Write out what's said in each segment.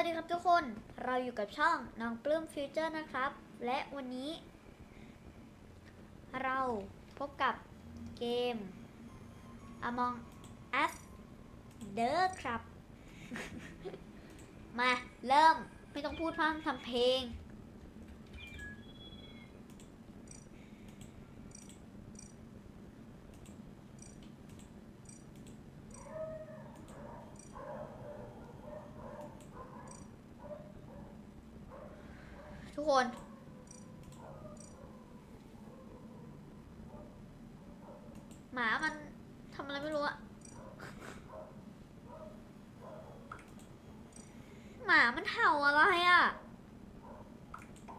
วัสดีครับทุกคน เราอยู่กับช่องน้องปลื้มฟิวเจอร์นะครับ และวันนี้ เราพบกับเกม Among Us The ครับ มา เริ่มไม่ต้องพูดพร่ำทำเพลง คน หมามันทำอะไรไม่รู้อะหมามันเห่าอะไรอะ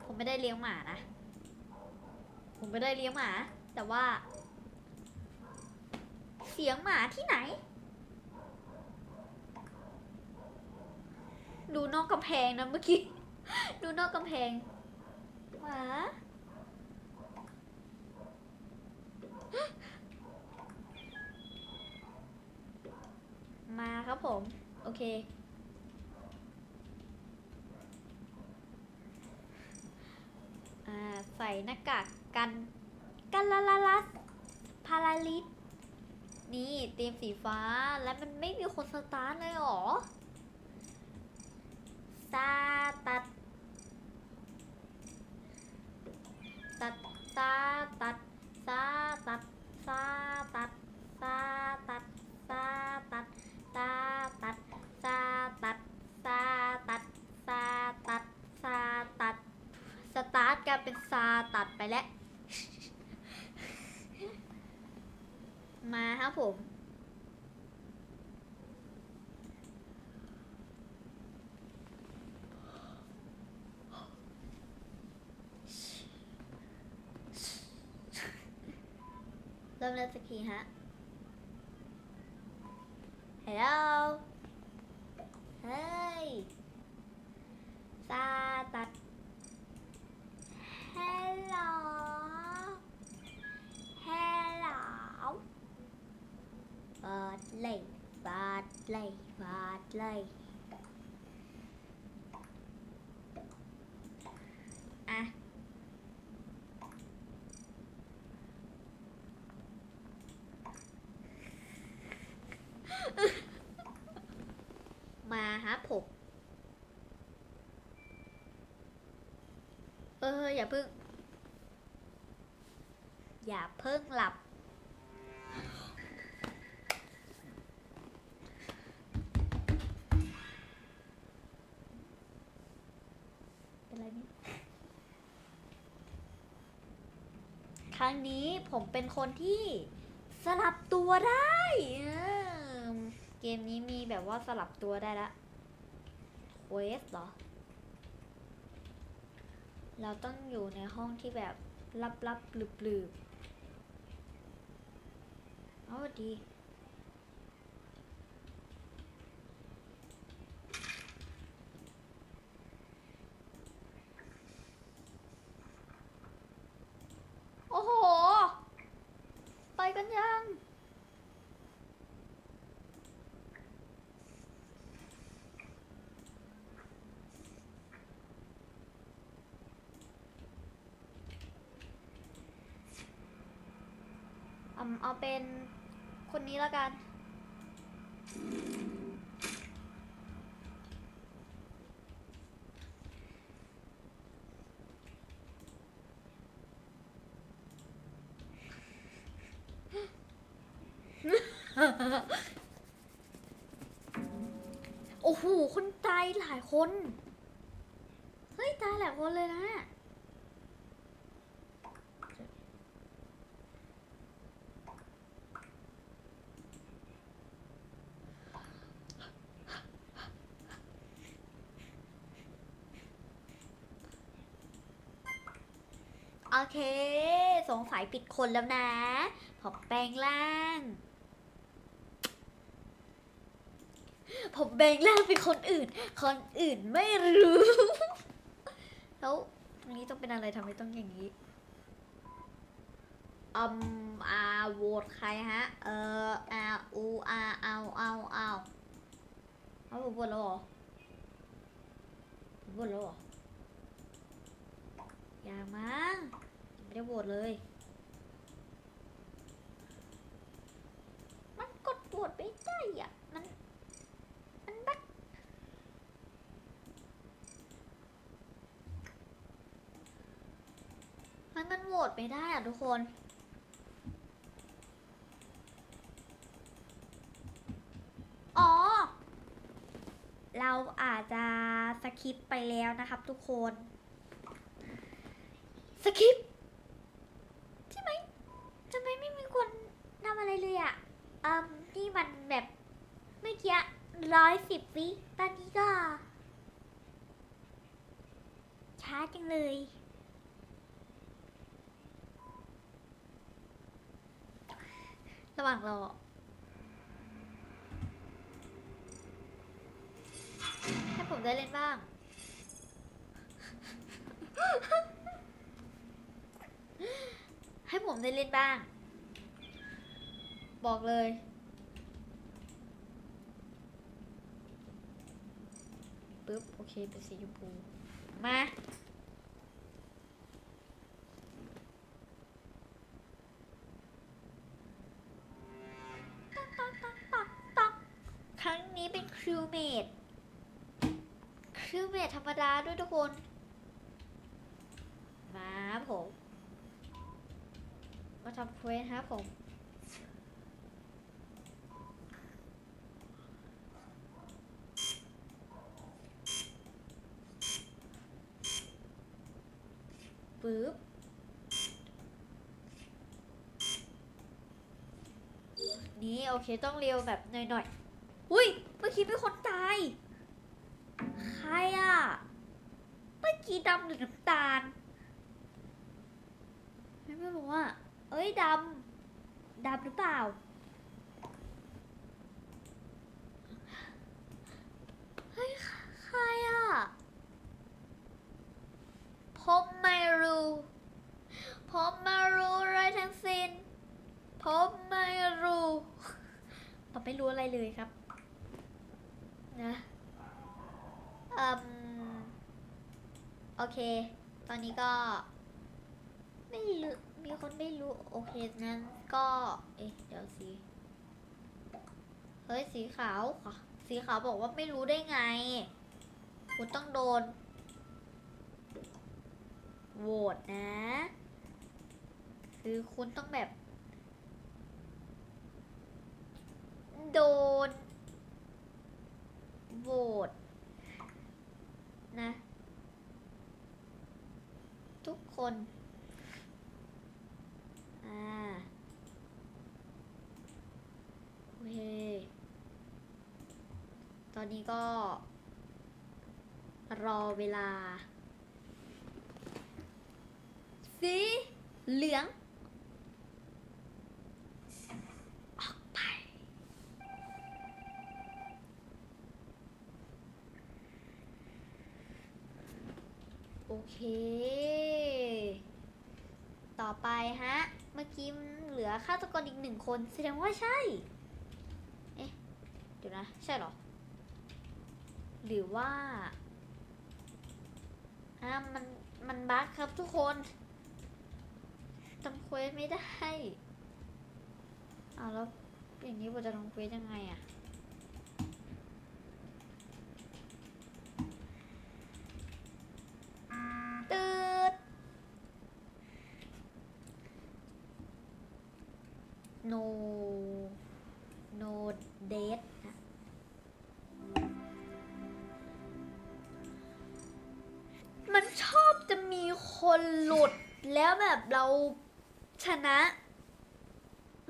ผมไม่ได้เลี้ยงหมานะ ผมไม่ได้เลี้ยงหมา แต่ว่า เสียงหมาที่ไหน ดูนอกกำแพงนะเมื่อกี้ ดูนอกกำแพง หมามาครับผม โอเค อ่า ใส่หน้ากากกัน กันลาลาลัสพาราลิสนี่เตรียมสีฟ้าแล้วมันไม่มีคนสตาร์ทเลยเหรอซาตัด ตัดซาตัดซาตัดซาตัดซาตัดซาตัดซาตัดซาตัดซาตัดซาตัดซาตัดสตาร์ทกลายเป็นซาตัดไปแล้ว มาครับผม เริ่มเล่นสักทีฮะ Hello เฮ้ย ซาตัด Hello Hello บาดเลยบาดเลยบาดเลยอะ มาฮะผม เอออย่าเพิ่ง อย่าเพิ่งหลับ เป็นไรนี่ครั้งนี้ผมเป็นคนที่สลับตัวได้เออเกมนี้มีแบบว่าสลับตัวได้ละ เวสเหรอ เราต้องอยู่ในห้องที่แบบลับๆหลืบๆเอาดี โอ้โห ไปกันยัง เอาเอาเป็นคนนี้แล้วกัน โอ้โห คนตายหลายคน เฮ้ย ตายหลายคนเลยนะ เค สงสัยปิดคนแล้วนะผมแปลงร่างผมแปลงร่างเป็นคนอื่น คนอื่นไม่รู้ แล้วตรงนี้ต้องเป็นอะไรทำไมต้องอย่างนี้อืมอาโหวตใครฮะ เอออาอูอาเอาเอาเอาเอาผมโหวตแล้วหรอผมโหวตแล้วหรอยังมั้ง ยังไม่ได้โหวตเลย มันกดโหวตไม่ได้อะ มัน มันบักมันมันโหวตไม่ได้อะทุกคนอ๋อเราอาจจะสคิปไปแล้วนะครับทุกคน สคิปใช่ไหมทำไมไม่มีคนทำ อะไรเลยอะ่ะอืมนี่มันแบบเมื่อกี้ร้อยสิบวิ ตอนนี้ก็ ช้าจังเลย ระหว่างรอให้ผมได้เล่นบ้าง ให้ผมได้เล่นบ้าง บอกเลย ปึ๊บ โอเค เป็นสีชมพู มาตักตักตักตักตักครั้งนี้เป็นครูเมดคือเมทธรรมดาด้วยทุกคน มาครับผม มาทำเควสครับผม ปึ๊บนี่โอเคต้องเร็วแบบหน่อยๆ อุ้ยเมื่อกี้มีคนตาย ใครอะ เมื่อกี้ดำหรือน้ำตาล ไม่ไม่รู้อะ เอ้ยดำ ดำหรือเปล่า เฮ้ย ใครอะ ผมไม่รู้ ผมไม่รู้อะไรทั้งสิ้น ผมไม่รู้ ผมไม่รู้อะไร เลยครับนะอืมโอเค ตอนนี้ก็ ไม่รู้มีคนไม่รู้ โอเคงั้นก็ เอ๊ะเดี๋ยวสีเฮ้ย สีขาวค่ะ สีขาวบอกว่าไม่รู้ได้ไง คุณต้องโดนโหวตนะ คือคุณต้องแบบ โดนโหวตนะ ทุกคนอ่าโอเคตอนนี้ก็ รอเวลา สีเหลือง ออกไป โอเค ต่อไปฮะ เมื่อกี้เหลือฆาตกรอีกหนึ่งคนแสดงว่าใช่ เอ๊ะ เดี๋ยวนะ ใช่เหรอ หรือว่าอ่ามัน มันบั๊กครับทุกคนทำเควสไม่ได้อ้าวแล้วอย่างนี้ผมจะทำเควสยังไงอะตืด no no date นะมันชอบจะมีคนหลุดแล้วแบบเราชนะ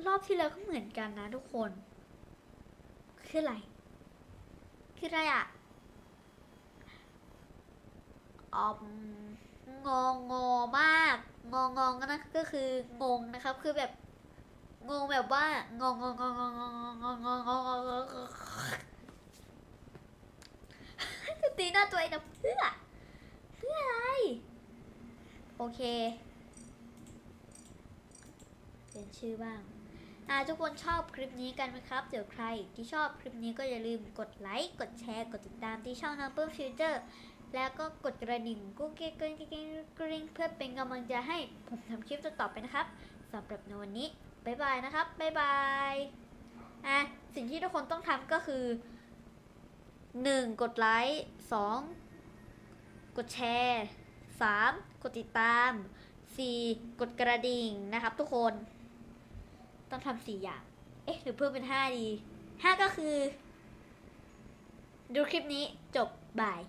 รอบที่แล้วก็เหมือนกันนะทุกคน คืออะไร คืออะไรอะอมงองงอมาก งองงก็นะก็คืองงนะครับ คือแบบ งงแบบว่างงงงงงงงงงงงจะตีหน้าตัวเองนะเพื่อเพื่ออะไร โอเค เปลี่ยนชื่อบ้างอ่าทุกคนชอบคลิปนี้กันไหมครับ เดี๋ยวใครที่ชอบคลิปนี้ก็อย่าลืมกดไลค์ กดแชร์ กดติดตามที่ช่อง Number Future แล้วก็กดกระดิ่งกุ๊กกิ๊กกริ๊กกริ๊งกริ๊งเพื่อเป็นกำลังใจให้ผมทำคลิปต่อไปนะครับสำหรับในวันนี้ บายบายนะครับบายบายอะสิ่งที่ทุกคนต้องทำก็คือ 1. กดไลค์ 2. กดแชร์ 3. กดติดตาม 4. กดกระดิ่งนะครับทุกคน ต้องทำสี่อย่าง เอ๊ะ หรือเพิ่มเป็น 5 ดี 5 ก็คือ ดูคลิปนี้จบบาย